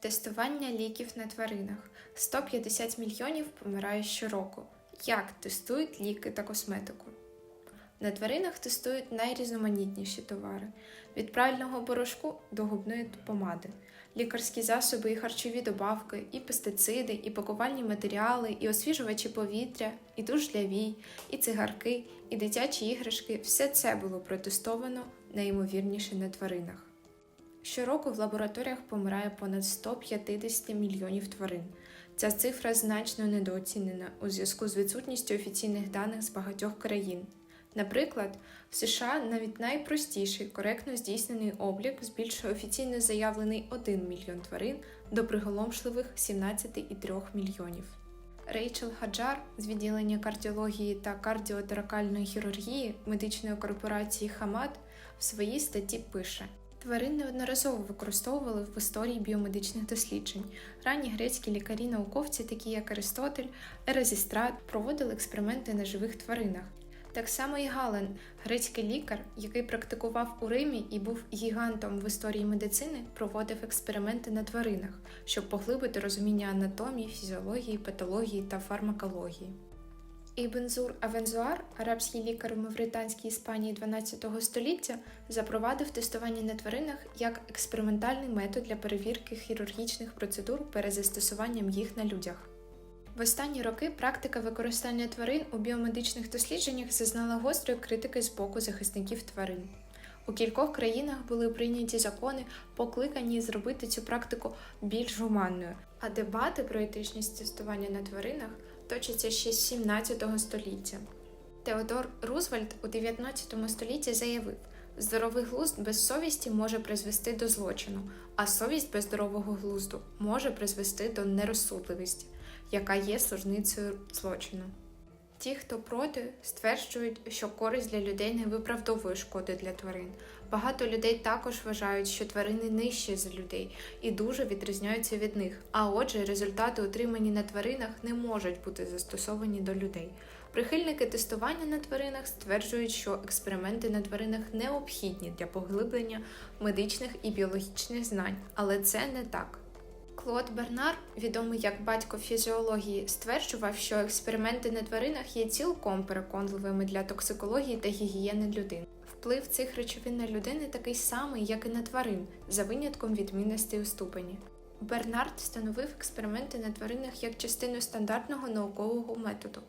Тестування ліків на тваринах. 150 мільйонів помирає щороку. Як тестують ліки та косметику? На тваринах тестують найрізноманітніші товари: від прального порошку до губної помади, лікарські засоби і харчові добавки, і пестициди, і пакувальні матеріали, і освіжувачі повітря, і душ для вій, і цигарки, і дитячі іграшки все це було протестовано найімовірніше на тваринах. Щороку в лабораторіях помирає понад 150 мільйонів тварин. Ця цифра значно недооцінена у зв'язку з відсутністю офіційних даних з багатьох країн. Наприклад, в США навіть найпростіший коректно здійснений облік збільшує офіційно заявлений 1 мільйон тварин до приголомшливих 17,3 мільйонів. Рейчел Хаджар з відділення кардіології та кардіоторакальної хірургії медичної корпорації Хамад в своїй статті пише. Тварин неодноразово використовували в історії біомедичних досліджень. Ранні грецькі лікарі-науковці, такі як Аристотель, Еразістрат, проводили експерименти на живих тваринах. Так само і Гален, грецький лікар, який практикував у Римі і був гігантом в історії медицини, проводив експерименти на тваринах, щоб поглибити розуміння анатомії, фізіології, патології та фармакології. Ібн Зур Авензуар, арабський лікар у Мавританській Іспанії 12 століття, запровадив тестування на тваринах як експериментальний метод для перевірки хірургічних процедур перед застосуванням їх на людях. В останні роки практика використання тварин у біомедичних дослідженнях зазнала гострої критики з боку захисників тварин. У кількох країнах були прийняті закони, покликані зробити цю практику більш гуманною, а дебати про етичність тестування на тваринах точаться ще з 17 століття. Теодор Рузвельт у 19 столітті заявив, здоровий глузд без совісті може призвести до злочину, а совість без здорового глузду може призвести до нерозсудливості, яка є служницею злочину. Ті, хто проти, стверджують, що користь для людей не виправдовує шкоди для тварин. Багато людей також вважають, що тварини нижчі за людей і дуже відрізняються від них. А отже, результати, отримані на тваринах, не можуть бути застосовані до людей. Прихильники тестування на тваринах стверджують, що експерименти на тваринах необхідні для поглиблення медичних і біологічних знань, але це не так. Клод Бернар, відомий як батько фізіології, стверджував, що експерименти на тваринах є цілком переконливими для токсикології та гігієни людини. Вплив цих речовин на людини такий самий, як і на тварин, за винятком відмінностей у ступені. Бернард встановив експерименти на тваринах як частину стандартного наукового методу.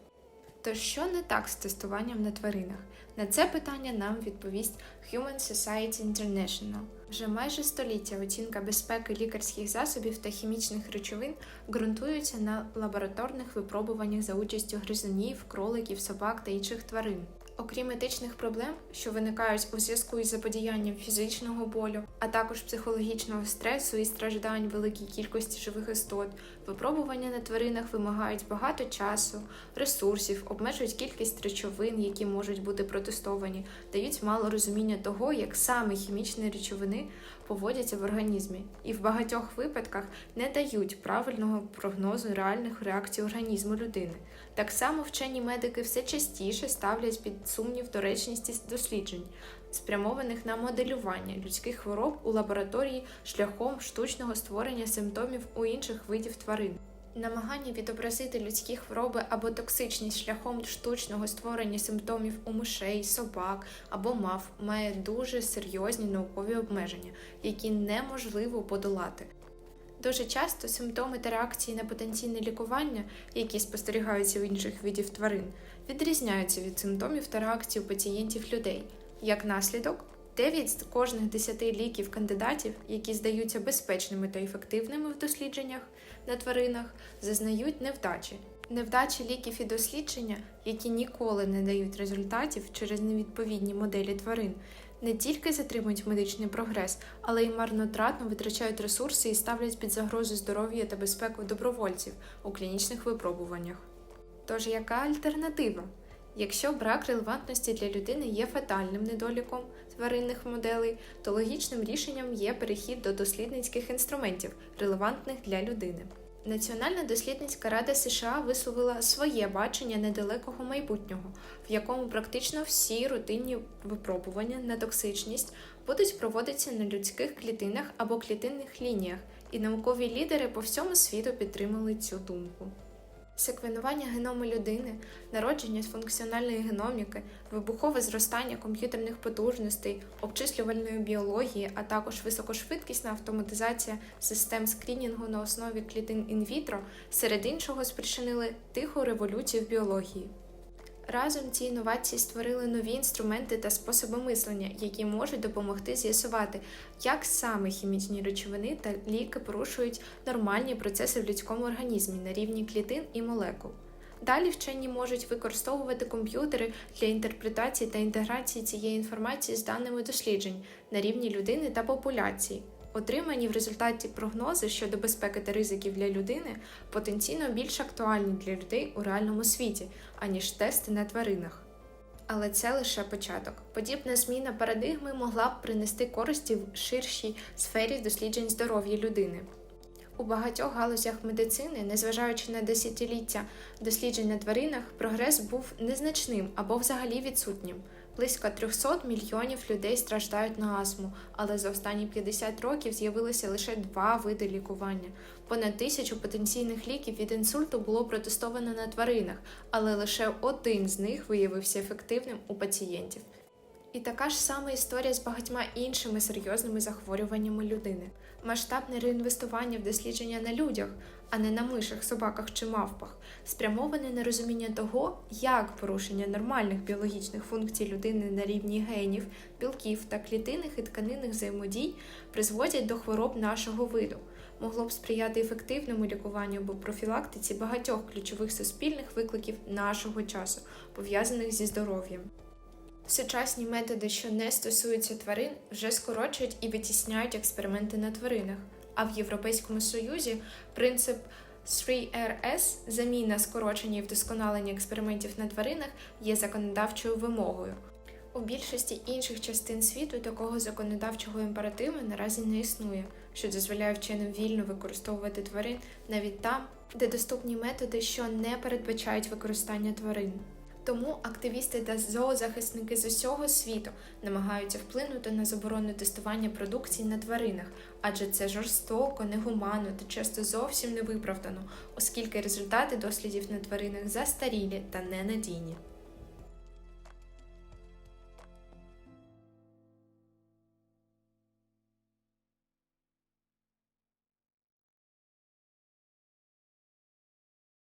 Тож що не так з тестуванням на тваринах? На це питання нам відповість Human Society International. Вже майже століття оцінка безпеки лікарських засобів та хімічних речовин ґрунтується на лабораторних випробуваннях за участю гризунів, кроликів, собак та інших тварин. Окрім етичних проблем, що виникають у зв'язку із заподіянням фізичного болю, а також психологічного стресу і страждань великій кількості живих істот, випробування на тваринах вимагають багато часу, ресурсів, обмежують кількість речовин, які можуть бути протестовані, дають мало розуміння того, як саме хімічні речовини поводяться в організмі, і в багатьох випадках не дають правильного прогнозу реальних реакцій організму людини. Так само вчені медики все частіше ставлять під сумнів доречність досліджень, спрямованих на моделювання людських хвороб у лабораторії шляхом штучного створення симптомів у інших видів тварин. Намагання відобразити людські хвороби або токсичність шляхом штучного створення симптомів у мишей, собак або мав має дуже серйозні наукові обмеження, які неможливо подолати. Дуже часто симптоми та реакції на потенційне лікування, які спостерігаються у інших видів тварин, відрізняються від симптомів та реакцій пацієнтів людей. Як наслідок, 9 з кожних 10 ліків кандидатів, які здаються безпечними та ефективними в дослідженнях на тваринах, зазнають невдачі. Невдачі ліків і дослідження, які ніколи не дають результатів через невідповідні моделі тварин, не тільки затримують медичний прогрес, але й марнотратно витрачають ресурси і ставлять під загрозу здоров'я та безпеку добровольців у клінічних випробуваннях. Тож яка альтернатива? Якщо брак релевантності для людини є фатальним недоліком тваринних моделей, то логічним рішенням є перехід до дослідницьких інструментів, релевантних для людини. Національна дослідницька рада США висловила своє бачення недалекого майбутнього, в якому практично всі рутинні випробування на токсичність будуть проводитися на людських клітинах або клітинних лініях, і наукові лідери по всьому світу підтримали цю думку. Секвенування геному людини, народження з функціональної геноміки, вибухове зростання комп'ютерних потужностей, обчислювальної біології, а також високошвидкісна автоматизація систем скрінінгу на основі клітин інвітро, серед іншого спричинили тиху революцію в біології. Разом ці інновації створили нові інструменти та способи мислення, які можуть допомогти з'ясувати, як саме хімічні речовини та ліки порушують нормальні процеси в людському організмі на рівні клітин і молекул. Далі вчені можуть використовувати комп'ютери для інтерпретації та інтеграції цієї інформації з даними досліджень на рівні людини та популяції. Отримані в результаті прогнози щодо безпеки та ризиків для людини потенційно більш актуальні для людей у реальному світі, аніж тести на тваринах. Але це лише початок. Подібна зміна парадигми могла б принести користі в ширшій сфері досліджень здоров'я людини. У багатьох галузях медицини, незважаючи на десятиліття досліджень на тваринах, прогрес був незначним або взагалі відсутнім. Близько 300 мільйонів людей страждають на астму, але за останні 50 років з'явилося лише два види лікування. Понад тисячу потенційних ліків від інсульту було протестовано на тваринах, але лише один з них виявився ефективним у пацієнтів. І така ж сама історія з багатьма іншими серйозними захворюваннями людини. Масштабне реінвестування в дослідження на людях, а не на мишах, собаках чи мавпах, спрямоване на розуміння того, як порушення нормальних біологічних функцій людини на рівні генів, білків та клітинних і тканинних взаємодій призводять до хвороб нашого виду, могло б сприяти ефективному лікуванню або профілактиці багатьох ключових суспільних викликів нашого часу, пов'язаних зі здоров'ям. Сучасні методи, що не стосуються тварин, вже скорочують і витісняють експерименти на тваринах. А в Європейському Союзі принцип 3RS заміна скорочення і вдосконалення експериментів на тваринах є законодавчою вимогою. У більшості інших частин світу такого законодавчого імперативу наразі не існує, що дозволяє вченим вільно використовувати тварин навіть там, де доступні методи, що не передбачають використання тварин. Тому активісти та зоозахисники з усього світу намагаються вплинути на заборону тестування продукції на тваринах, адже це жорстоко, негуманно та часто зовсім не виправдано, оскільки результати дослідів на тваринах застарілі та ненадійні.